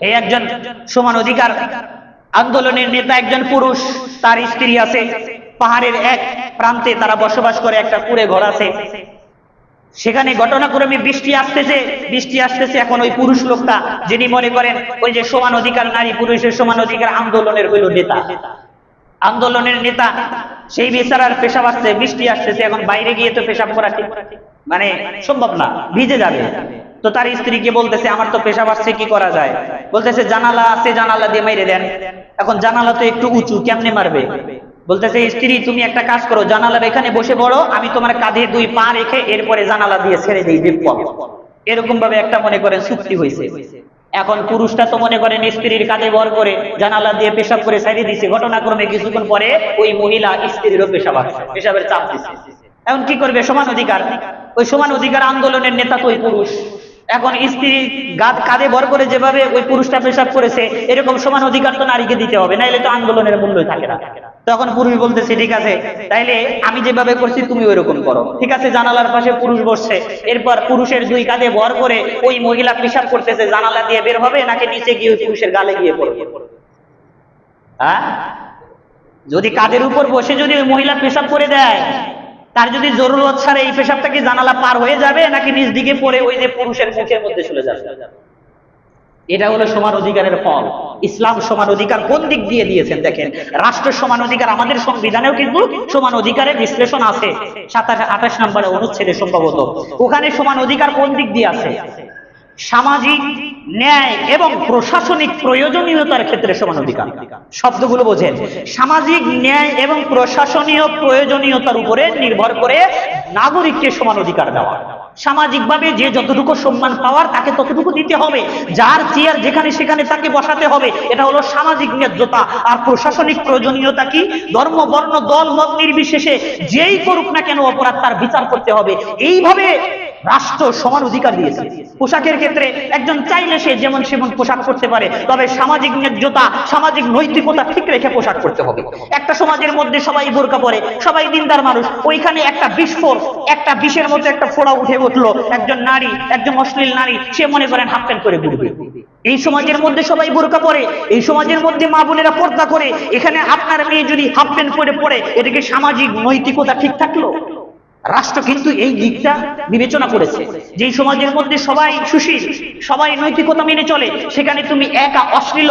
এই একজন সমান অধিকার। আন্দোলনের নেতা একজন পুরুষ, তার স্ত্রী আছে। পাহাড়ের এক প্রান্তে তারা বসবাস করে, একটা কুড়ে ঘর আছে। সেখানে ঘটনাক্রমে বৃষ্টি আসতেছে বৃষ্টি আসতেছে এখন ওই পুরুষ লোকটা, যিনি মনে করেন ওই যে সমান অধিকার নারী পুরুষের সমান অধিকার আন্দোলনের হইল নেতা। আন্দোলনের নেতা, সেই বেচারার পেশাব আসছে, বৃষ্টি আসতেছে, এখন বাইরে গিয়ে তো পেশাব করা ঠিক। মানে সম্ভব না, ভিজে যাবে। তো তার স্ত্রীকে বলতেছে, আমার তো পেশাব আসছে কি করা যায়? বলতেছে, জানালা আছে, জানালা দিয়ে মেরে দেন। এখন জানালা তো একটু উঁচু, কেমনে মারবে? বলতেছে, স্ত্রী, তুমি একটা কাজ করো, জানালার এখানে বসে পড়ো, আমি তোমার কাঁধে দুই পা রেখে এরপরে জানালা দিয়ে ছেড়ে দিই, বিপদ। এরকম ভাবে একটা মনে করেন চুক্তি হয়েছে। এখন পুরুষটা তো মনে করেন স্ত্রীর কাঁধে ভর করে জানালা দিয়ে পেশাব করে সাইডে দিছে ঘটনাক্রমে কিছুক্ষণ পরে ওই মহিলা স্ত্রীরও পেশাব পেশাবের চাপ দিচ্ছে এখন কি করবে? সমান অধিকার। ওই সমান অধিকার আন্দোলনের নেতা তো ওই পুরুষ। এখন স্ত্রী গাদ কাঁধে ভর করে যেভাবে ওই পুরুষটা পেশাব করেছে, এরকম সমান অধিকার তো নারীকে দিতে হবে, নাইলে তো আন্দোলনের মূল্যই থাকে না। তখন পুরুষ বলতেছে, ঠিক আছে, তাইলে আমি যেভাবে করছি তুমি ওইরকম করো। ঠিক আছে, জানালার পাশে পুরুষ বসছে, এরপর পুরুষের দুই কাঁধে ভর করে ওই মহিলা পেশাব করতেছে, জানালা দিয়ে বের হবে নাকি নিচে গিয়ে ওই পুরুষের গালে গিয়ে পড়বে? হ্যাঁ? যদি কাঁধের উপর বসে যদি ওই মহিলা পেশাব করে দেয় তার যদি জরুরত ছাড়া, এই পেশাবটা কি জানালা পার হয়ে যাবে নাকি নিজ দিকে পড়ে ওই যে পুরুষের মুখের মধ্যে চলে যাবে? এটা হলো সমান অধিকারের ফল। ইসলাম সমান অধিকার কোন দিক দিয়ে দিয়েছেন? দেখেন, রাষ্ট্র সমান অধিকার আমাদের সংবিধানেও কিন্তু সমান অধিকারের বিশ্লেষণ আছে। সাতাশ, আঠাশ নম্বরে অনুচ্ছেদে সম্ভবত। ওখানে সমান অধিকার কোন দিক দিয়ে আছে? সামাজিক ন্যায় এবং প্রশাসনিক প্রয়োজনীয়তার ক্ষেত্রে সমান অধিকার। শব্দগুলো বোঝেন। সামাজিক ন্যায় এবং প্রশাসনীয় প্রয়োজনীয়তার উপরে নির্ভর করে নাগরিককে সমান অধিকার দেওয়া। সামাজিকভাবে যে যতটুকু সম্মান পাওয়ার, তাকে ততটুকু দিতে হবে। যার চেয়ার যেখানে সেখানে তাকে বসাতে হবে, এটা হলো সামাজিক ন্যায্যতা। আর প্রশাসনিক প্রয়োজনীয়তা কি? ধর্ম, বর্ণ, দল, মত নির্বিশেষে যেই করুক না কেন অপরাধ তার বিচার করতে হবে। এইভাবে রাষ্ট্র সমান অধিকার দিয়েছে। পোশাকের ক্ষেত্রে একজন চাইলে সে যেমন সেমন পোশাক করতে পারে, তবে সামাজিক ন্যায্যতা, সামাজিক নৈতিকতা ঠিক রেখে পোশাক করতে হবে। একটা সমাজের মধ্যে সবাই বোরকা পরে, সবাই দিনদার মানুষ, ওইখানে একটা বিস্ফোর একটা বিষের মধ্যে একটা ফোড়া উঠে উঠল, একজন নারী, একজন অশ্লীল নারী, সে মনে করেন হাফ প্যান্ট করে ঘুরবে। এই সমাজের মধ্যে সবাই বোরকা পরে, এই সমাজের মধ্যে মা বোনেরা পর্দা করে, এখানে আপনার মেয়ে যদি হাফ প্যান্ট পরে পড়ে এটাকে সামাজিক নৈতিকতা ঠিক থাকল? রাষ্ট্র কিন্তু এই দিকটা বিবেচনা করেছে। যে সমাজের মধ্যে সবাই সুশীল, সবাই নৈতিকতা মেনে চলে, সেখানে তুমি একা অশ্লীল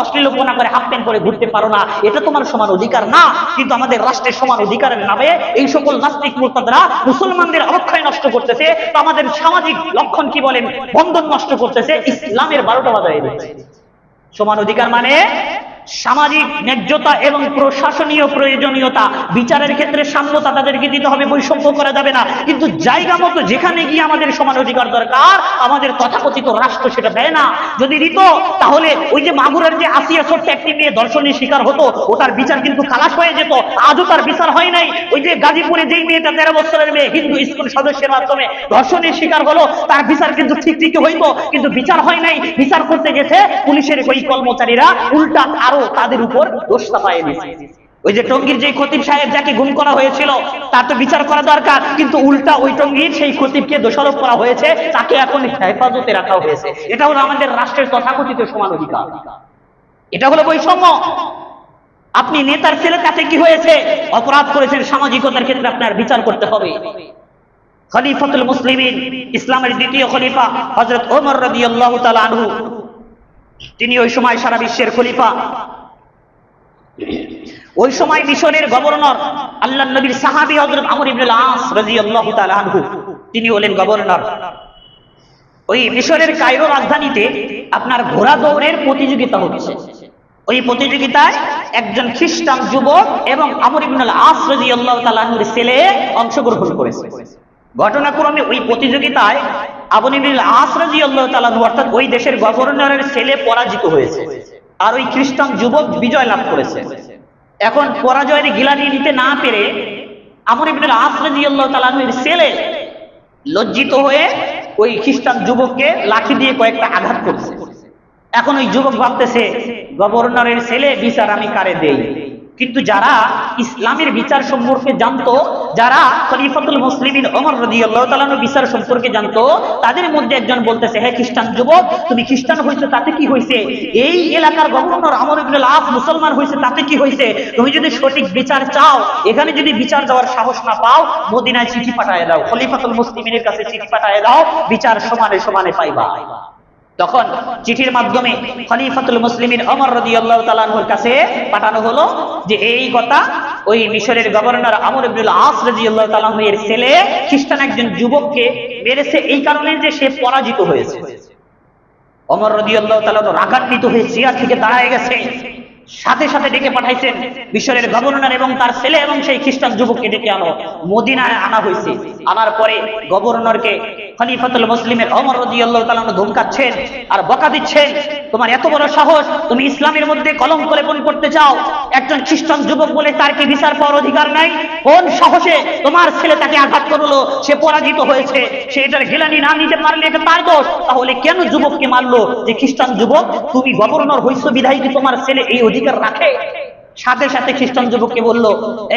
অশ্লীলপনা করে হাফ প্যান্ট করে ঘুরতে পারো না। এটা তোমার সমান অধিকার না, কিন্তু আমাদের রাষ্ট্রের সমান অধিকারের নামে এই সকল নাস্তিক মোর্তাদরা মুসলমানদের অক্ষয় নষ্ট করতেছে। তো আমাদের সামাজিক লক্ষণ কি বলেন? বন্ধন নষ্ট করতেছে। ইসলামের বারোটা দিচ্ছে। সমান অধিকার মানে সামাজিক ন্যায্যতা এবং প্রশাসনীয় প্রয়োজনীয়তা বিচারের ক্ষেত্রে সাম্যতা তাদেরকে দিতে হবে, বৈষম্য করা যাবে না। কিন্তু জায়গা মতো যেখানে গিয়ে আমাদের সমান অধিকার দরকার, আমাদের তথাকথিত রাষ্ট্র সেটা দেয় না। যদি দিত, তাহলে ওই যে মাগুরের যে আসিয়া ছোট্ট একটি মেয়ে দর্শনের শিকার হতো ওটার বিচার কিন্তু খালাস হয়ে যেত। আজও তার বিচার হয় নাই। ওই যে গাজীপুরে যেই মেয়েটা তেরো বছরের মেয়ে হিন্দু স্কুল সদস্যের মাধ্যমে ধর্ষণের শিকার হলো, তার বিচার কিন্তু ঠিক ঠিকই হইতো। কিন্তু বিচার হয় নাই। বিচার করতে গেছে পুলিশের ওই কর্মচারীরা, উল্টা আরও তাদের উপর দোষ চাপায় দিয়েছে। ওই যে টঙ্গীর যে খতিব সাহেব যাকে গুম করা হয়েছিল, তার তো বিচার করা দরকার, কিন্তু উল্টা ওই টঙ্গীর সেই খতিবকে দোষারোপ করা হয়েছে, তাকে এখন হেফাজতে রাখা হয়েছে। এটা হলো আমাদের রাষ্ট্রের তথাকথিত সমান অধিকার। এটা হলো বৈষম্য। আপনি নেতার ছেলের কাছে কি হয়েছে? অপরাধ করেছেন সামাজিকতার ক্ষেত্রে আপনার বিচার করতে হবে। খলিফাতুল মুসলিমিন, ইসলামের দ্বিতীয় খলিফা, হযরত ওমর রাদিয়াল্লাহু তাআলা আনহু। তিনি ওই সময় সারা বিশ্বের খলিফা। ওই সময় মিশরের গভর্নর, আল্লাহ নবীর সাহাবী হযরত আমর ইবনে আস তাআলা আনহু, তিনি হলেন গভর্নর। ওই মিশরের কায়রো রাজধানীতে আপনার ঘোড়া দৌড়ের প্রতিযোগিতা হচ্ছে। ওই প্রতিযোগিতায় একজন খ্রিস্টান যুবক এবং আমর ইবনুল আস রাদিয়াল্লাহু তাআলা আনহুর ছেলে অংশগ্রহণ করেছে। ঘটনাক্রমে ওই প্রতিযোগিতায় আবু ইবনুল আস রাদিয়াল্লাহু তাআলা আনহু অর্থাৎ ওই দেশের গভর্নরের ছেলে পরাজিত হয়েছে আর ওই খ্রিস্টান যুবক বিজয় লাভ করেছে। এখন পরাজয়ের গিলানি নিতে না পেরে আমর ইবনুল আস রাদিয়াল্লাহু তাআলা ছেলে লজ্জিত হয়ে ওই খ্রিস্টান যুবককে লাঠি দিয়ে কয়েকটা আঘাত করছে। এখন ওই যুবক ভাবতেছে, গভর্নরের ছেলে বিচার আমি কারে দেই? কিন্তু যারা ইসলামের বিচার সম্পর্কে জানতো, যারা খলিফাতুল মুসলিমিন ওমর রাদিয়াল্লাহু তাআলা বিচার সম্পর্কে জানতো, তাদের মধ্যে একজন বলতেছে, হে খ্রিস্টান যুবক, তুমি খ্রিস্টান হইছো, তাতে কি হইছে? এই এলাকার গভর্নর আমর ইবনুল আস মুসলমান হইছে, তাতে কি হইছে? তুমি যদি সঠিক বিচার চাও, এখানে যদি বিচার দেওয়ার সাহস না পাও, মদিনায় চিঠি পাঠায় দাও, খলিফাতুল মুসলিমিনের কাছে চিঠি পাঠায় দাও, বিচার সমানে সমানে পাইবা। তখন চিঠির মাধ্যমে খলিফাতুল মুসলিমের অমর রাদিয়াল্লাহু তাআলার কাছে পাঠানো হলো যে এই কথা। ওই মিশরের গভর্নর আমর ইবনুল আস আল্লাহ তালাম এর ছেলে, খ্রিস্টান একজন যুবককে মেরেছে এই কারণে যে সে পরাজিত হয়েছে। অমর রদি আল্লাহ তালা তো রাগান্বিত হয়ে চেয়ার থেকে দাঁড়ায় গেছে। সাথে সাথে ডেকে পাঠাইছেন মিশরের গভর্নর এবং তার ছেলে এবং সেই খ্রিস্টান যুবককে ডেকে আনো। মদিনায় আনা হয়েছে আনার পরে গভর্নরকে খলিফাতুল মুসলিমের অমর রাদিয়াল্লাহু তাআলা ধমকাচ্ছেন আর বকা দিচ্ছেন। তোমার এত বড় সাহস তুমি ইসলামের মধ্যে কলম কলেপন করতে চাও। একজন খ্রিস্টান যুবক বলে তার কি বিচার পাওয়ার অধিকার নাই? কোন সাহসে তোমার ছেলে তাকে আঘাত করল? সে পরাজিত হয়েছে। সে এটার ঘেলানি না নিতে পারলে এটা তার দোষ। তাহলে কেন যুবককে মারলো? যে খ্রিস্টান যুবক, তুমি গভর্নর হইস বিধায় কি তোমার ছেলে এই অধিকার রাখে? সাথে সাথে খ্রিস্টান যুবককে বলল,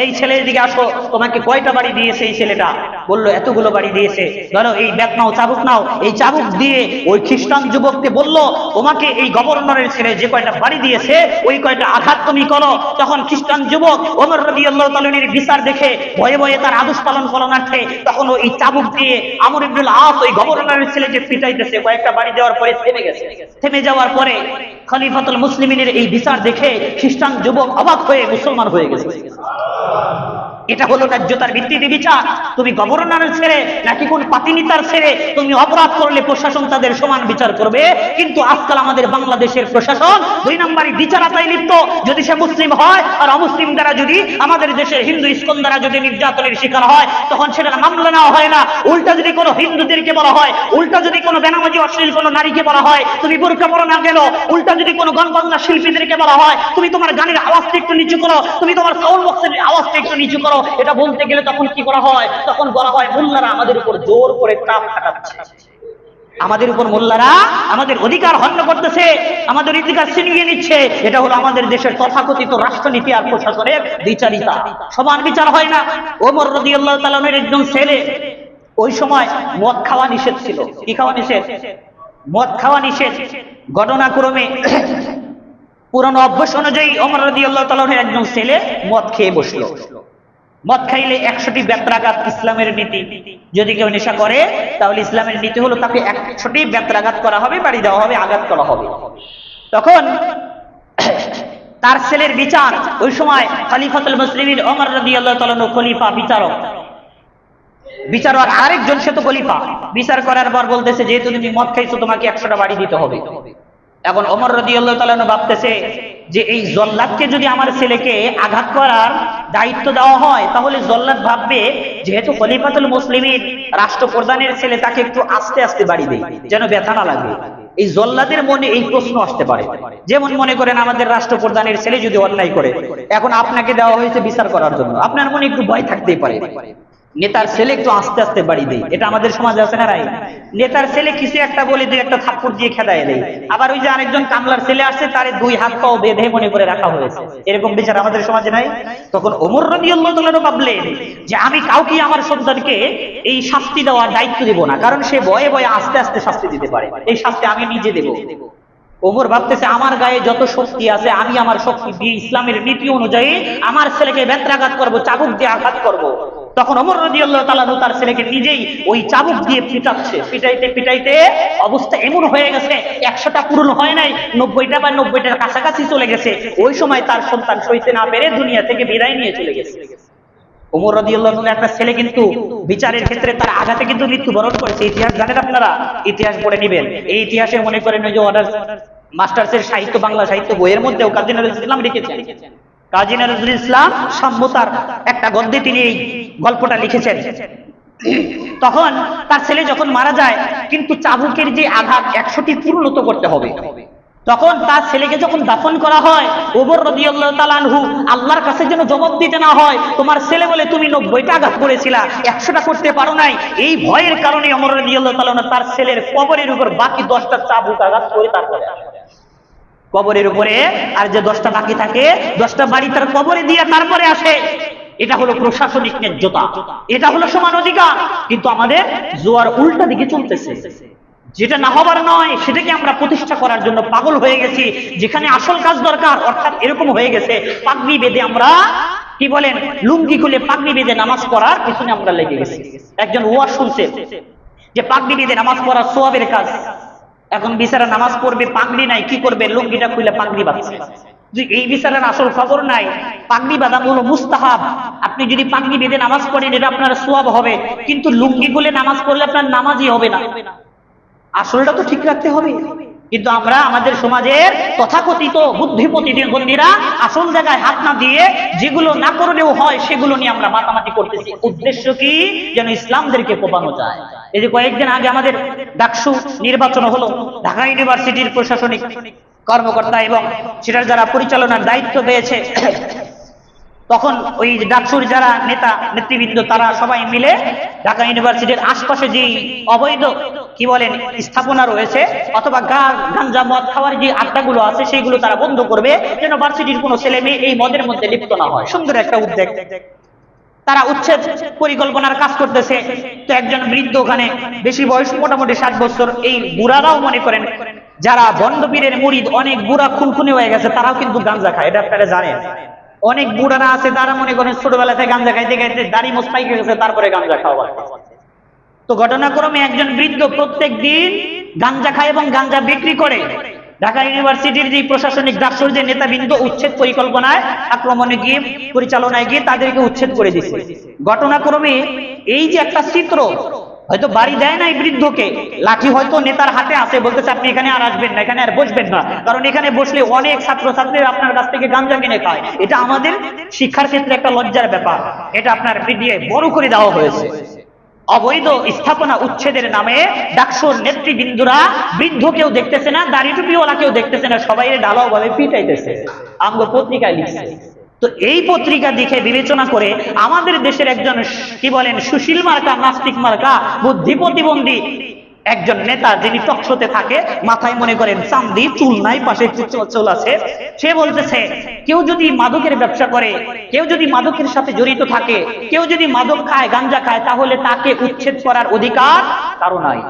এই ছেলের দিকে আসো, তোমাকে কয়টা বাড়ি দিয়েছে এই ছেলেটা? বলল, এতগুলো বাড়ি দিয়েছে। ধরো, এই ব্যাগ নাও, চাবুক নাও। এই চাবুক দিয়ে ওই খ্রিস্টান যুবককে বলল, তোমাকে এই গভর্নরের ছেলে যে কয়টা বাড়ি দিয়েছে, ওই কয়টা আঘাত তুমি করো। তখন খ্রিস্টান যুবক ওমর রবি আল্লাহ তালনের বিচার দেখে ভয়ে ভয়ে তার আদর্শ পালন করণার্থে তখন ওই চাবুক দিয়ে আমর ইবনুল আস, ওই গভর্নরের ছেলে যে পিটাইতেছে, কয়েকটা বাড়ি দেওয়ার পরে থেমে গেছে। থেমে যাওয়ার পরে খলিফাতুল মুসলিমিনের এই বিচার দেখে খ্রিস্টান যুবক অবাক হয়ে মুসলমান হয়ে গেছে। এটা হলো ন্যায্যতার ভিত্তিতে বিচার। তুমি গভর্নরের ছেড়ে নাকি কোন পাতিনিতার ছেড়ে তুমি অপরাধ করলে প্রশাসন তাদের সমান বিচার করবে। কিন্তু আজকাল আমাদের বাংলাদেশের প্রশাসন দুই নম্বরই বিচারাতায় লিপ্ত। যদি সে মুসলিম হয়, আর অমুসলিম দ্বারা যদি আমাদের দেশের হিন্দু ইস্কন দ্বারা যদি নির্যাতনের শিকার হয়, তখন সেটা মামলা নেওয়া হয় না। উল্টা যদি কোনো হিন্দুদেরকে বলা হয়, উল্টা যদি কোনো বেনামাজি অশ্লীল কোনো নারীকে বলা হয়, তুমি বোরকা পরো না গেল। উল্টা যদি কোনো বাজনা শিল্পীদেরকে বলা হয়, তুমি তোমার গানের আওয়াজটা একটু নিচু করো। তুমি তোমার সাউন্ড বক্সের আওয়াজটা একটু নিচু করো। এটা বলতে গেলে তখন কি করা হয়? তখন বলা হয়, মোল্লারা আমাদের উপর জোর করে চাপ খাটাচ্ছে। আমাদের উপর মোল্লারা আমাদের অধিকার হন্য করতেছে, আমাদের অধিকার ছিনিয়ে নিচ্ছে। এটা হলো আমাদের দেশের তথাকথিত রাষ্ট্রনীতি আর প্রশাসনের বিচারিতা। সমান বিচার হয় না। ওমর রদি আল্লাহ তালামের একজন ছেলে, ওই সময় মদ খাওয়া নিষেধ ছিল। কি খাওয়া নিষেধ? মদ খাওয়া নিষেধ। ঘটনাক্রমে পুরনো অভ্যাস অনুযায়ী অমর রদি আল্লাহ তালামের একজন ছেলে মদ খেয়ে বসল। মদ খাইলে একশোটি ব্যত্রাঘাত ইসলামের নীতি। যদি কেউ নেশা করে, তাহলে ইসলামের নীতি হলো তাকে একশোটি ব্যত্রাঘাত করা হবে, বাড়ি দেওয়া হবে, আঘাত করা হবে। তখন তার ছেলের বিচার, ওই সময় খলিফাতুল মুসলিমিন ওমর রাদিয়াল্লাহু তাআলা খলিফা, বিচারক। বিচারক আরেকজন, সে তো খলিফা। বিচার করার পর বলতেছে, যেহেতু তুমি মদ খাইছো তোমাকে একশোটা বাড়ি দিতে হবে। এখন অমর রাদিয়াল্লাহু তাআলা ভাবতেছে যে এই জল্লাদকে যদি আমার ছেলেকে আঘাত করার দায়িত্ব দেওয়া হয়, তাহলে জল্লাদ ভাববে, যেহেতু খলিফাতুল মুসলিমিন রাষ্ট্রপ্রধানের ছেলে, তাকে একটু আস্তে আস্তে বাড়ি দেয় যেন ব্যথা না লাগে। এই জল্লাদের মনে এই প্রশ্ন আসতে পারে। যেমন মনে করেন আমাদের রাষ্ট্রপ্রধানের ছেলে যদি অন্যায় করে, এখন আপনাকে দেওয়া হয়েছে বিচার করার জন্য। আপনার মনে একটু ভয় থাকতেই পারে। নেতার ছেলে একটু আস্তে আস্তে বাড়ি দেয় এটা আমাদের সমাজে আছে না রাই নেতার ছেলে কিছু একটা বলে দুই একটা থাপ্পড় দিয়ে খেদায় দেয়। আবার ওই যে আরেকজন কামলার ছেলে আসছে, তারে দুই হাত পাও বেঁধে মনে করে রাখা হয়েছে। এরকম বিচার আমাদের সমাজে নাই? তখন ওমর রবি আল্লাহ ভাবলেন যে আমি কাউকে আমার সন্তানকে এই শাস্তি দেওয়ার দায়িত্ব দেব না, কারণ সে বয়ে বয়ে আস্তে আস্তে শাস্তি দিতে পারে। এই শাস্তি আমি নিজে দেব। ওমর ভাবতেছে, আমার গায়ে যত শক্তি আছে, আমি আমার শক্তি দিয়ে ইসলামের নীতি অনুযায়ী আমার ছেলেকে ব্যত্রাঘাত করব, চাবুক দিয়ে আঘাত করব। তখন অমর রদি আল্লাহ তালানু তার ছেলেকে নিজেই ওই চাবুক দিয়ে পিটাচ্ছে। পিটাইতে পিটাইতে অবস্থা এমন হয়ে গেছে, একশোটা পূরণ হয় নাই, নব্বইটা বা নব্বইটার কাছাকাছি চলে গেছে। ওই সময় তার সন্তান সইতে না পেরে দুনিয়া থেকে বিদায় নিয়ে চলে গেছে। ওমর রদি আল্লাহ একটা ছেলে কিন্তু বিচারের ক্ষেত্রে তার আঘাতে কিন্তু মৃত্যুবরণ করেছে। ইতিহাস জানেন আপনারা? ইতিহাস পড়ে নিবেন। এই ইতিহাসে মনে করেন ওই যে অর্ডার মাস্টার্সের সাহিত্য, বাংলা সাহিত্য বইয়ের মধ্যেও কাজী নজরুল ইসলাম লিখেছেন। কাজী নজরুল ইসলাম সাম্যতার একটা গদ্যে তিনি এই গল্পটা লিখেছেন। তখন তার ছেলে যখন মারা যায়, কিন্তু চাবুকের যে আঘাত একশোটি পূর্ণত করতে হবে। তখন তার ছেলেকে যখন দাফন করা হয় ওবর রদিয়াল্লাহ আল্লাহর কাছে যেন জবাব দিতে না হয়, তোমার ছেলে বলে তুমি নব্বইটা আঘাত করেছিলা, একশোটা করতে পারো নাই। এই ভয়ের কারণে অমর রদিয়াল্লাহ তালান তার ছেলের কবরের উপর বাকি দশটা চাবুক আঘাত করে তারপরে। কবরের উপরে, আর যে দশটা বাকি থাকে, দশটা বাড়ি তার কবরে দিয়ে তারপরে আসে। এটা হলো প্রশাসনিক ন্যায্যতা। এটা হলো সমান অধিকার। কিন্তু আমাদের জোয়ার উল্টা দিকে চলতেছে। যেটা না হবার নয়, সেটাকে আমরা প্রতিষ্ঠা করার জন্য পাগল হয়ে গেছি। যেখানে আসল কাজ দরকার, অর্থাৎ এরকম হয়ে গেছে, পাগড়ি বেঁধে আমরা, কি বলেন, লুঙ্গি খুলে পাগড়ি বেঁধে নামাজ পড়ার পিছনে আমরা লেগে গেছি। একজন ওয়ার শুনছে যে পাগড়ি বেঁধে নামাজ পড়া সোয়াবের কাজ। এখন বিচারা নামাজ পড়বে, পাগড়ি নাই, কি করবে? লুঙ্গিটা খুলে পাগড়ি বাঁধছে। এই বিচারের আসল খবর নাই। পাগড়ি বাঁধা হলো মুস্তাহাব। আপনি যদি পাগড়ি বেঁধে নামাজ পড়েন, এটা আপনার সোয়াব হবে। কিন্তু লুঙ্গি খুলে নামাজ পড়লে আপনার নামাজই হবে না। আসলটা তো ঠিক রাখতে হবে। কিন্তু আমরা আমাদের সমাজের তথাকথিত বুদ্ধিপতিবন্ধীরা আসল জায়গায় হাত না দিয়ে যেগুলো না করলেও হয়, সেগুলো নিয়ে আমরা মাতামাতি করতেছি। উদ্দেশ্য কি? যেন ইসলামদেরকে কোপানো যায়। এই যে কয়েকদিন আগে আমাদের ডাকসু নির্বাচন হলো, ঢাকা ইউনিভার্সিটির প্রশাসনিক কর্মকর্তা এবং সেটার যারা পরিচালনার দায়িত্ব পেয়েছে, তখন ওই ডাকসুর যারা নেতা, নেতৃবৃন্দ, তারা সবাই মিলে ঢাকা ইউনিভার্সিটির আশপাশে যে অবৈধ, কি বলেন, স্থাপনা রয়েছে, অথবা গা- গাঞ্জা, মদ খাওয়ার যে আড্ডাগুলো আছে, সেইগুলো তারা বন্ধ করবে, যেন ভার্সিটির কোনো ছেলে মেয়ে এই মদের মধ্যে লিপ্ত না হয়। সুন্দর একটা উদ্যোগ। তারা উচ্ছেদ পরিকল্পনার কাজ করতেছে। তো একজন বৃদ্ধ ওখানে বেশি বয়স, মোটামুটি ষাট বছর, এই বুড়ারাও মনে করেন, যারা বন্ডপীরের মুড়িদ অনেক বুড়া খুনখুনি হয়ে গেছে, তারাও কিন্তু গাঞ্জা খায়, এটা আপনারা জানেন। অনেক বুড়ারা আছে, তারা মনে করেন ছোটবেলা থেকে গাঞ্জা খাইতে খাইতে দাড়ি মোস্তাই গেছে, তারপরে গাঞ্জা খাওয়া তো ঘটনাক্রমে একজন বৃদ্ধ প্রত্যেক দিন গাঞ্জা খায় এবং গাঞ্জা বিক্রি করে। ঢাকা ইউনিভার্সিটির যে প্রশাসনিক ডাকসুর যে নেতাবৃন্দ উচ্ছেদ পরিকল্পনায় আক্রমণে গিয়ে পরিচালনায় গিয়ে তাদেরকে উচ্ছেদ করে দিচ্ছে ঘটনাক্রমে এই যে একটা চিত্র, হয়তো বাড়ি দেয় না এই বৃদ্ধকে, লাঠি হয়তো নেতার হাতে আছে, বলতেছে, আপনি এখানে আর আসবেন না, এখানে আর বসবেন না। কারণ এখানে বসলে অনেক ছাত্র ছাত্রীরা আপনার কাছ থেকে গাঞ্জা কিনে খায়। এটা আমাদের শিক্ষার ক্ষেত্রে একটা লজ্জার ব্যাপার। এটা আপনার মিডিয়ায় বড় করে দেওয়া হয়েছে। অবৈধ স্থাপনা উচ্ছেদের নামে ডাকসুর নেতৃবৃন্দুরা বৃদ্ধ কেউ দেখতেছে না দাড়ি টুপিওয়ালা কেউ দেখতেছে না সবাই ঢালাও ভাবে পিটাইতেছে আঙ্গ পত্রিকায় লিখছে। তো এই পত্রিকা দেখে বিবেচনা করে আমাদের দেশের একজন, কি বলেন, সুশীল মার্কা, নাস্তিক মার্কা বুদ্ধি প্রতিবন্ধী একজন নেতা যিনি টকশোতে থাকে, মাথায় মনে করেন চান্দি, চুল নাই, পাশে চুল- আছে। সে বলতেছে, কেউ যদি মাদকের ব্যবসা করে, কেউ যদি মাদকের সাথে জড়িত থাকে, কেউ যদি মাদক খায়, গাঞ্জা খায়, তাহলে তাকে উচ্ছেদ করার অধিকার কারও নাই।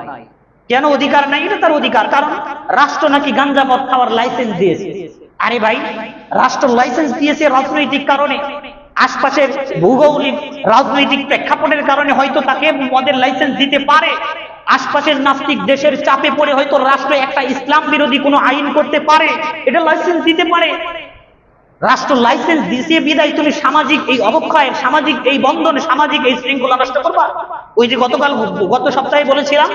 কেন অধিকার নাই? এটা তার অধিকার, কারণ রাষ্ট্র নাকি গাঞ্জা মদ খাওয়ার লাইসেন্স দিয়েছে। আরে ভাই, রাষ্ট্র লাইসেন্স দিয়েছে রাজনৈতিক কারণে। আশপাশের ভৌগোলিক রাজনৈতিক প্রেক্ষাপটের কারণে হয়তো তাকে মদের লাইসেন্স দিতে পারে। আশপাশের নাস্তিক দেশের চাপে পড়ে হয়তো রাষ্ট্র একটা ইসলাম বিরোধী কোনো আইন করতে পারে, এটা লাইসেন্স দিতে পারে। রাষ্ট্র লাইসেন্স দিছে, বিদায় তুমি সামাজিক এই অবক্ষয়ের সামাজিক এই বন্ধন, সামাজিক এই শৃঙ্খলা নষ্ট করবা। ওই যে গতকাল, গত সপ্তাহে বলেছিলাম,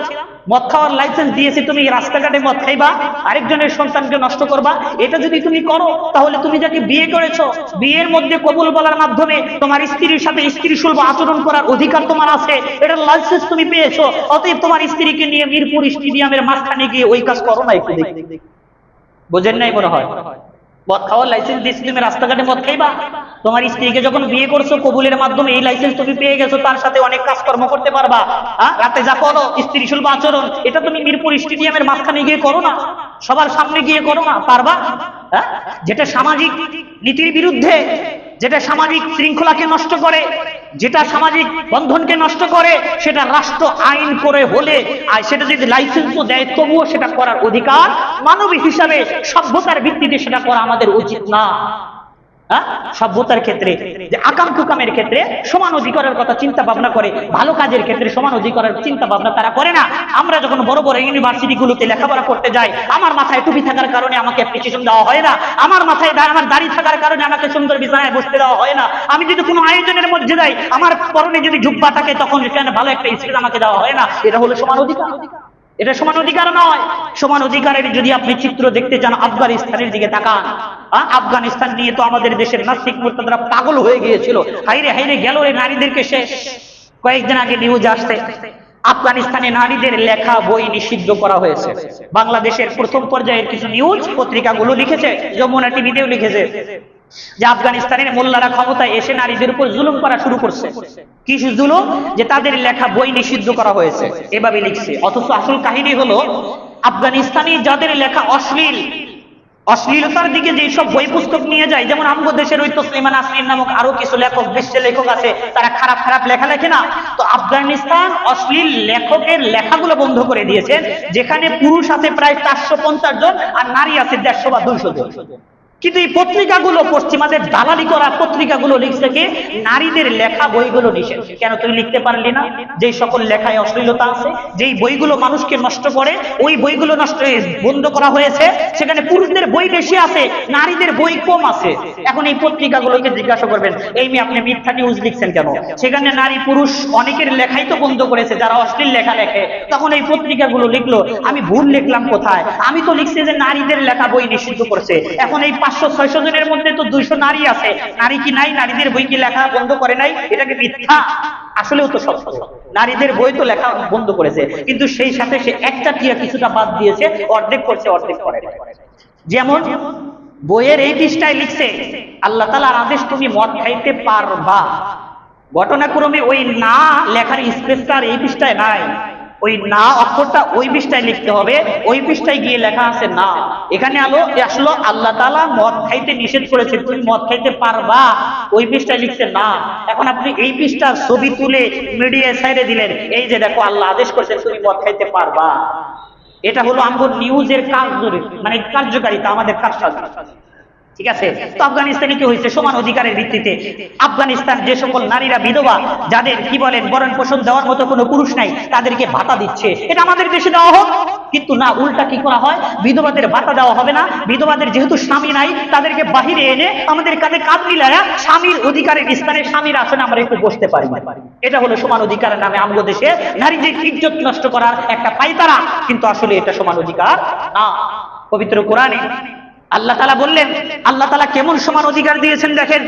মদ খাওয়ার লাইসেন্স দিয়েছে, তুমি রাস্তাঘাটে মদ খাইবা, আরেকজনের সন্তানকে নষ্ট করবা। এটা যদি তুমি করো, তাহলে তুমি যাকে বিয়ে করেছ, বিয়ের মধ্যে কবুল বলার মাধ্যমে তোমার স্ত্রীর সাথে স্ত্রী সুলভ আচরণ করার অধিকার তোমার আছে। এটার লাইসেন্স তুমি পেয়েছ, অতএব তোমার স্ত্রীকে নিয়ে মিরপুর স্টেডিয়ামের মাঝখানে গিয়ে ওই কাজ করো না বোঝেন নাই মনে হয়? মদ খাওয়ার লাইসেন্স দিয়েছি, তুমি রাস্তাঘাটে মদ খাইবা? তোমার স্ত্রীকে যখন বিয়ে করছ, কবুলের মাধ্যমে এই লাইসেন্স তুমি পেয়ে গেছো, তার সাথে অনেক কাজকর্ম করতে পারবা। হ্যাঁ রাতে যা করো, স্ত্রী শুল্ভ আচরণ, এটা তুমি মিরপুর স্টেডিয়ামের মাঝখানে গিয়ে করো না। সবার সামনে গিয়ে করো না, পারবা? হ্যাঁ যেটা সামাজিক নীতির বিরুদ্ধে, যেটা সামাজিক শৃঙ্খলাকে নষ্ট করে যেটা সামাজিক বন্ধনকে নষ্ট করে, সেটা রাষ্ট্র আইন করে হলে, আর সেটা যদি লাইসেন্সও দেয়, তবুও সেটা করার অধিকার মানবিক হিসাবে সভ্যতার ভিত্তিতে সেটা করা আমাদের উচিত না? সভ্যতার ক্ষেত্রে, যে আকাম কুকামের ক্ষেত্রে সমান অধিকারের কথা চিন্তা ভাবনা করে, ভালো কাজের ক্ষেত্রে সমান অধিকারের চিন্তা ভাবনা তারা করে না। আমরা যখন বড় বড় লেখাপড়া করতে যাই, আমার মাথায় টুপি থাকার কারণে আমাকে অ্যাপ্লিকেশন দেওয়া হয় না। আমার মাথায় আমার দাড়ি থাকার কারণে আমাকে সুন্দর বিছানায় বসতে দেওয়া হয় না। আমি যদি কোনো আয়োজনের মধ্যে যাই, আমার পরনে যদি জুব্বা থাকে, তখন ভালো একটা স্কিল আমাকে দেওয়া হয় না। এটা হলো সমান অধিকার। এটা সমান অধিকার নয়। সমান অধিকারের যদি আপনি চিত্র দেখতে চান, আফগানিস্তানের দিকে তাকান। আফগানিস্তান নিয়ে তো আমাদের দেশের নাস্তিক মোর্তাদারা পাগল হয়ে গিয়েছিল। হাইরে হাইরে গেল রে নারীদেরকে শেষ। কয়েকদিন আগে নিউজ আসছে, আফগানিস্তানে নারীদের লেখা বই নিষিদ্ধ করা হয়েছে। বাংলাদেশের প্রথম পর্যায়ের কিছু নিউজ পত্রিকাগুলো লিখেছে, যমুনা টিভিতেও লিখেছে। যে আফগানিস্তানের মোল্লারা ক্ষমতায় এসে নারীদের উপর জুলুম করা শুরু করছে। কি জুলুম? যে তাদের লেখা বই নিষিদ্ধ করা হয়েছে। এভাবে লিখছে। অথচ আসল কাহিনী হলো, আফগানিস্তানি যাদের লেখা অশ্লীল, অশ্লীলতার দিকে যে সব বই পুস্তক নিয়ে যায়, যেমন আমগো দেশের ওই তসলিমা নাসরিন নামক আরও কিছু লেখক, বিশ্বের লেখক আছে, তারা খারাপ খারাপ লেখা লেখে না। তো আফগানিস্তান অশ্লীল লেখকের লেখাগুলো বন্ধ করে দিয়েছে, যেখানে পুরুষ আছে প্রায় চারশো পঞ্চাশ জন আর নারী আছে দেড়শো বা দুইশো জন। কিন্তু এই পত্রিকাগুলো পশ্চিমাদের দালালি করা পত্রিকাগুলো লিখছে কি? নারীদের লেখা বইগুলো নিষেধ। কেন তুই লিখতে পারলি না? যেই সকল লেখায় অশ্লীলতা আছে, যেই বইগুলো মানুষকে নষ্ট করে, ওই বইগুলো নষ্ট বন্ধ করা হয়েছে। সেখানে পুরুষদের বই বেশি আছে, নারীদের বই কম আছে। এখন এই পত্রিকাগুলোকে জিজ্ঞাসা করবেন, এই মেয়ে, আপনি মিথ্যা নিউজ লিখছেন কেন? সেখানে নারী পুরুষ অনেকের লেখাই তো বন্ধ করেছে, যারা অশ্লীল লেখা লেখে। তখন এই পত্রিকাগুলো লিখলো, আমি ভুল লিখলাম কোথায়? আমি তো লিখছি যে নারীদের লেখা বই নিষিদ্ধ করছে। এখন এই পাঁচশো, ছয়শো জনের মধ্যে তো দুইশো নারী আছে। নারী কি নাই? নারীদের বই কি লেখা বন্ধ করে নাই? এটাকে মিথ্যা? আসলেও তো সত্য। নারীদের বই তো লেখা বন্ধ করেছে। কিন্তু সেই সাথে সে একটা টিয়া কিছুটা বাদ দিয়েছে, অর্ধেক করছে, অর্ধেক করে যেমন বইয়ের এই পৃষ্ঠায় লিখছে, আল্লাহ তালার আদেশ তুমি মদ খাইতে পারবা। ঘটনাক্রমে ওই না লেখার স্পেসটার এই পৃষ্ঠায় নাই। ওই না অক্ষরটা ওই পৃষ্ঠায় লিখতে হবে, ওই পৃষ্ঠায় গিয়ে লেখা আছে না। এখানে আলো আসলো আল্লাহ তালা মদ খাইতে নিষেধ করেছে তুমি মদ খাইতে পারবা, ওই পৃষ্ঠায় লিখছে না। এখন আপনি এই পৃষ্ঠার ছবি তুলে মিডিয়া সাইডে দিলেন, এই যে দেখো আল্লাহ আদেশ করেছে তুমি মদ খাইতে পারবা। এটা হলো আমাদের নিউজের কার্যকরী মানে কার্যকারিতা, আমাদের কারসাজি ঠিক আছে? তো আফগানিস্তানে কি হয়েছে? সমান অধিকারের ভিত্তিতে। আফগানিস্তান যে সকল নারীরা, বিধবা, যাদের কি বলেন বরণ পোষণ দেওয়ার মতো কোনো পুরুষ নাই, তাদেরকে ভাতা দিচ্ছে। এটা আমাদের দেশে দেওয়া হোক, কিন্তু না, উল্টা কি করা হয়? বিধবাদের ভাতা দেওয়া হবে না। বিধবাদের যেহেতু স্বামী নাই, তাদেরকে বাহিরে এনে আমাদের কাঁধে কাঁধ মিলায়া স্বামীর অধিকারের স্থানে স্বামীর আসনে আমরা একটু বসতে পারি। এটা হলো সমান অধিকারের নামে আমগো দেশে নারীদের ইজ্জত নষ্ট করার একটা পাইতারা। কিন্তু আসলে এটা সমান অধিকার না। পবিত্র কোরআনে আল্লাহ তালা বললেন, আল্লাহ তালা কেমন সমান অধিকার দিয়েছেন দেখেন?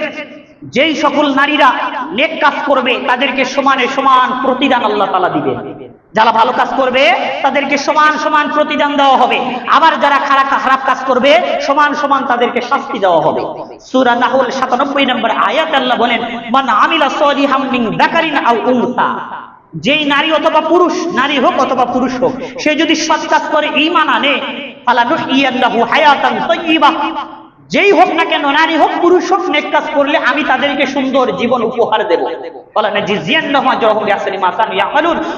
যেই সকল নারীরা নেক কাজ করবে, তাদেরকে সমানে সমান প্রতিদান আল্লাহ তালা দিবে যারা ভালো কাজ করবে, তাদেরকে সমান সমান প্রতিদান দেওয়া হবে। আবার যারা খারাপ খারাপ কাজ করবে, সমান সমান তাদেরকে শাস্তি দেওয়া হবে। সূরা নাহল 97 নম্বর আয়াত আল্লাহ বলেন, মান আমিলা সলিহাম মিন যাকারিন আও উনসা। যেই নারী অথবা পুরুষ, নারী হোক অথবা পুরুষ হোক, সে যদি সৎ কাজ করে, ঈমান আনে যেই হোক না কেন, নারী হোক, পুরুষ হোক, নেক কাজ করলে আমি তাদেরকে সুন্দর জীবন উপহার দেবো।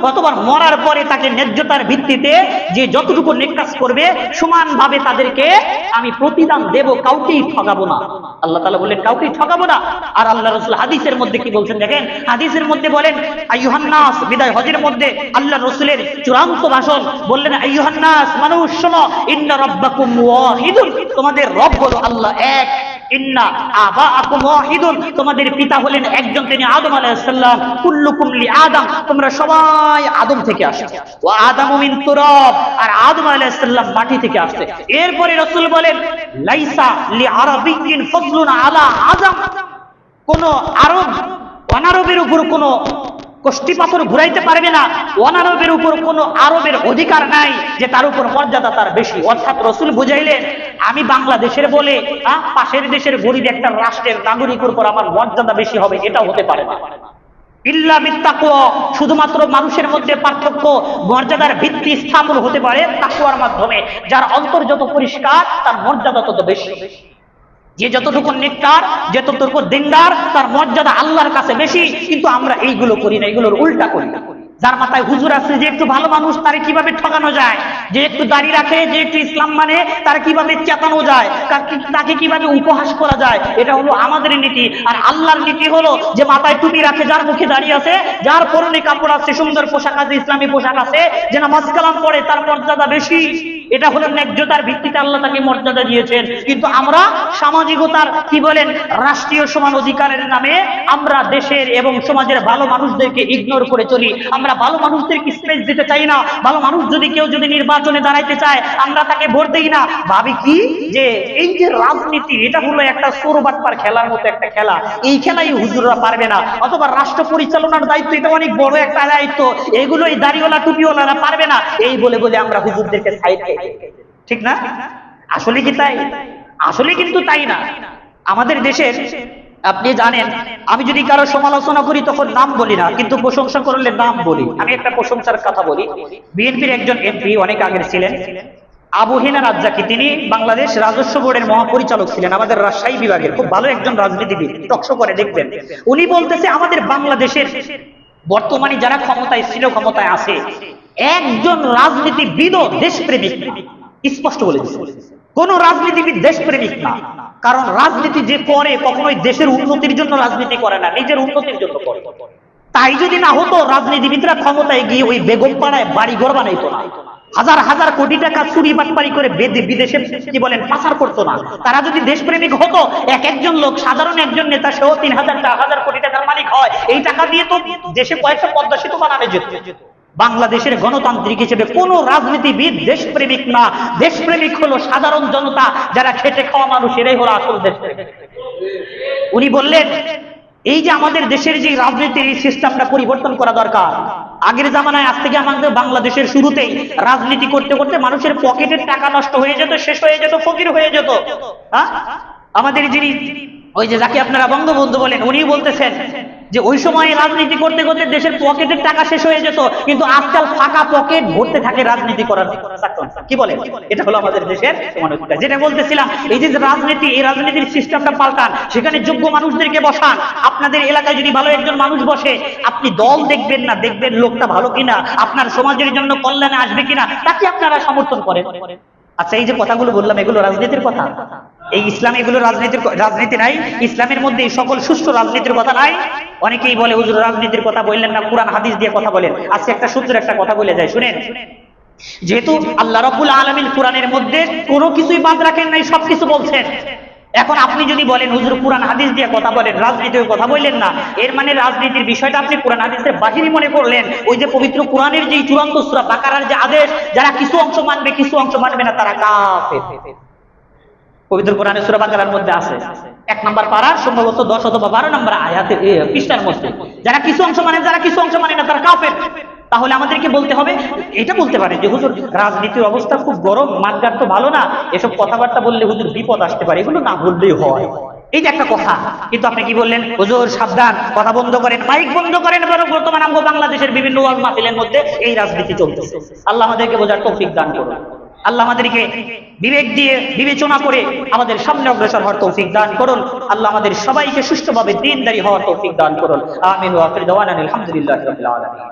অথবা মরার পরে তাকে ন্যায্যতার ভিত্তিতে যে যতটুকু নেক কাজ করবে, সমানভাবে তাদেরকে আমি প্রতিদান দেব, কাউকেই ঠকাবো না। আল্লাহ তালা বললেন, কাউকেই ঠকাবো না। আর আল্লাহ রসুল হাদিসের মধ্যে কি বলছেন দেখেন? হাদিসের মধ্যে বলেন আইহান্নাস বিদায় হজের মধ্যে আল্লাহ রসুলের চূড়ান্ত ভাষণ বললেন আইহান্নাস মানুষ শোনো ওয়াহিদুন তোমাদের রব হলো আল্লাহ এক। তোমাদের পিতা হলেন একজন তিনি আদম আলাইহিস সালাম কুল্লুকুম লি আদম। তোমরা সবাই আদম থেকে আসছো ওয়া আদামু মিন তুরাব। আর আদম আলাইহিস মাটি থেকে আসছে। এরপরে রাসূল বলেন, লাইসা লি আরাবিয়্যিন ফজলুন আলা আদম। কোন আরব অনারবের উপর কোন কষ্টি পাথর ঘুরাইতে পারবে না। অনারবের উপর কোন আরবের অধিকার নাই যে তার উপর মর্যাদা তার বেশি। অর্থাৎ রসুল বুঝাইলেন আমি বাংলাদেশের বলে পাশের দেশের গরিব একটা রাষ্ট্রের নাগরিকের উপর আমার মর্যাদা বেশি হবে, এটাও হতে পারে না। ইল্লা বিত্তাকুয়া, শুধুমাত্র মানুষের মধ্যে পার্থক্য, মর্যাদার ভিত্তি স্থাপন হতে পারে তাকুয়ার মাধ্যমে, যার অন্তর যত পরিষ্কার, তার মর্যাদা তত বেশি। যে যতটুকু নেককার যে ততটুকু দিনদার, তার মর্যাদা আল্লাহর কাছে বেশি, কিন্তু আমরা এইগুলো করি না, এগুলোর উল্টা করি না। যার মাথায় হুজুর আছে যে একটু ভালো মানুষ, তারে কীভাবে ঠকানো যায়? যে একটু দাঁড়িয়ে রাখে, যে একটু ইসলাম মানে তার কীভাবে চেতানো যায়? তাকে- কীভাবে উপহাস করা যায়? এটা হলো আমাদের নীতি। আর আল্লাহর নীতি হলো যে মাথায় টুপি রাখে, যার মুখে দাঁড়িয়ে আছে, যার পরনে কাপড় আছে, সুন্দর পোশাক আছে, ইসলামী পোশাক আছে যেন নামাজ কালাম তার মর্যাদা বেশি। এটা হলো ন্যায্যতার ভিত্তিতে আল্লাহ তাকে মর্যাদা দিয়েছেন। কিন্তু আমরা সামাজিকতার, কি বলেন, রাষ্ট্রীয় সমান অধিকারের নামে আমরা দেশের এবং সমাজের ভালো মানুষদেরকে ইগনোর করে চলি। আমরা ভালো মানুষদেরকে স্পেস দিতে চাই না। ভালো মানুষ যদি কেউ যদি নির্বাচনে দাঁড়াইতে চায়, আমরা তাকে ভোট দিই না। ভাবি কি? যে এই যে রাজনীতি, এটা হলো একটা সৌরবাটপার খেলার মতো একটা খেলা। এই খেলাই হুজুররা পারবে না। অথবা রাষ্ট্র পরিচালনার দায়িত্ব, এটা অনেক বড় একটা দায়িত্ব। এগুলো এই দাড়িওয়ালা, টুপিওয়ালারা পারবে না। এই বলে বলে আমরা হুজুরদেরকে সাইড ঠিক না? আসলে কি তাই? আসলে কিন্তু তাই না। আমাদের দেশের, আপনি জানেন, আমি যদি কারও সমালোচনা করি তখন নাম বলি না, কিন্তু প্রশংসা করলে নাম বলি। আমি একটা প্রশংসার কথা বলি। বিএনপির একজন এমপি, অনেক আগের ছিলেন। আবু হেনা রাজ্জাকি, তিনি বাংলাদেশ রাজস্ব বোর্ডের মহাপরিচালক ছিলেন, আমাদের রাজশাহী বিভাগের, খুব ভালো একজন রাজনীতিবিদ, টকশো করে দেখবেন। উনি বলতেছে, আমাদের বাংলাদেশের বর্তমানে যারা ক্ষমতায় ছিল, ক্ষমতায় আছে, একজন রাজনীতিবিদও দেশপ্রেমিক স্পষ্ট বলে কোন রাজনীতিবিদ দেশপ্রেমিক না। কারণ রাজনীতি যে করে, কখনোই দেশের উন্নতির জন্য রাজনীতি করে না, নিজের উন্নতির জন্য করে। তাই যদি না হতো, রাজনীতিবিদরা ক্ষমতায় গিয়ে ওই বেগম পাড়ায় বাড়ি ঘর বানাইতো না। হাজার হাজার কোটি টাকা চুরি বাটপারি করে বেদে- বিদেশে কি বলেন, পাচার করতো না। তারা যদি দেশপ্রেমিক হতো, এক একজন লোক, সাধারণ একজন নেতা, সেও তিন হাজার টাকা হাজার কোটি টাকার মালিক হয়। এই টাকা দিয়ে তো দেশে কয়েকটা পদ্মা সেতু বানানো যেত। বাংলাদেশের গণতান্ত্রিক হিসেবে কোন রাজনীতিবিদ দেশপ্রেমিক না। দেশপ্রেমিক হলো সাধারণ জনতা, যারা খেটে খাওয়া মানুষ এরাই হলো আসল দেশপ্রেমিক। উনি বললেন এই যে আমাদের দেশের যে রাজনীতির এই সিস্টেমটা পরিবর্তন করা দরকার, আগের জামানায় আজ থেকে আমাদের বাংলাদেশের শুরুতেই রাজনীতি করতে করতে মানুষের পকেটের টাকা নষ্ট হয়ে যেত, শেষ হয়ে যেত, ফকির হয়ে যেত। হ্যাঁ? আমাদের যিনি ওই যে যাকে আপনারা বঙ্গবন্ধু বলেন উনি বলতেছেন যে ওই সময় রাজনীতি করতে করতে দেশের পকেটের টাকা শেষ হয়ে যেত, কিন্তু আজকাল ফাঁকা পকেট ভরতে থাকে রাজনীতি করার কি বলে? এটা হলো আমাদের দেশের মানসিকতা যেটা বলতেছিলাম, এই যে রাজনীতি, এই রাজনীতির সিস্টেমটা পাল্টান, সেখানে যোগ্য মানুষদেরকে বসান। আপনাদের এলাকায় যদি ভালো একজন মানুষ বসে, আপনি দল দেখবেন না, দেখবেন লোকটা ভালো কিনা, আপনার সমাজের জন্য কল্যাণে আসবে কিনা, তাকে আপনারা সমর্থন করেন। আচ্ছা এই যে কথাগুলো বললাম, এগুলো রাজনীতির কথা। এই ইসলাম এগুলো রাজনীতির রাজনীতি নাই, ইসলামের মধ্যে সকল সুস্থ রাজনীতির কথা নাই। অনেকেই বলে, হুজুর, রাজনীতির কথা বললেন না, কোরআন, হাদিস দিয়ে কথা বলেন। আজকে একটা সূত্রের একটা কথা বলে যায়, শুনেন? যেহেতু আল্লাহ রাব্বুল আলামিন কোরআনের মধ্যে কোনো কিছুই বাদ রাখেন নাই, সবকিছু বলছেন। এখন আপনি যদি বলেন, হুজুর, কোরআন, হাদিস দিয়ে কথা বলেন, রাজনীতির কথা বললেন না, এর মানে রাজনীতির বিষয়টা আপনি কোরআন, হাদিসের বাহিনী মনে করলেন, ওই যে পবিত্র কোরআনের যে চূড়ান্ত সূরা বাকারার যে আদেশ, যারা কিছু অংশ মানবে, কিছু অংশ মানবে না, তারা কাফের। পবিত্র কোরআনে সূরা বাকারার মধ্যে আছে। এক নাম্বার পারা সম্ভবত দশ অথবা বারো নাম্বার আয়াতে পৃষ্ঠার মধ্যে। যারা কিছু অংশ মানে যারা কিছু অংশ মানে না, তারা কাফের। তাহলে আমাদেরকে বলতে হবে, এটা বলতে পারে যে, হুজুর, রাজনীতির অবস্থা খুব গরম, মাঠঘাট তো ভালো না, এসব কথাবার্তা বললে হুজুর বিপদ আসতে পারে, এগুলো না বললেই হয়। এই যে একটা কথা, কিন্তু আপনি কি বললেন, হুজুর, সাবধান, কথা বন্ধ করেন, মাইক বন্ধ করেন, বরং বর্তমান আমগো বাংলাদেশের বিভিন্ন ওয়াজ মাহফিলের মধ্যে এই রাজনীতি চলতেছে। আল্লাহ আমাদেরকে বোঝার তৌফিক দান করুন। আল্লাহ আমাদেরকে বিবেক দিয়ে বিবেচনা করে আমাদের সামনে অগ্রসর হওয়ার তৌফিক দান করুন। আল্লাহ আমাদের সবাইকে সুষ্ঠুভাবে দিনদারি হওয়ার তৌফিক দান করুন। আমিন ওয়া আখির দাওয়ানা আলহামদুলিল্লাহি রাব্বিল আলামিন।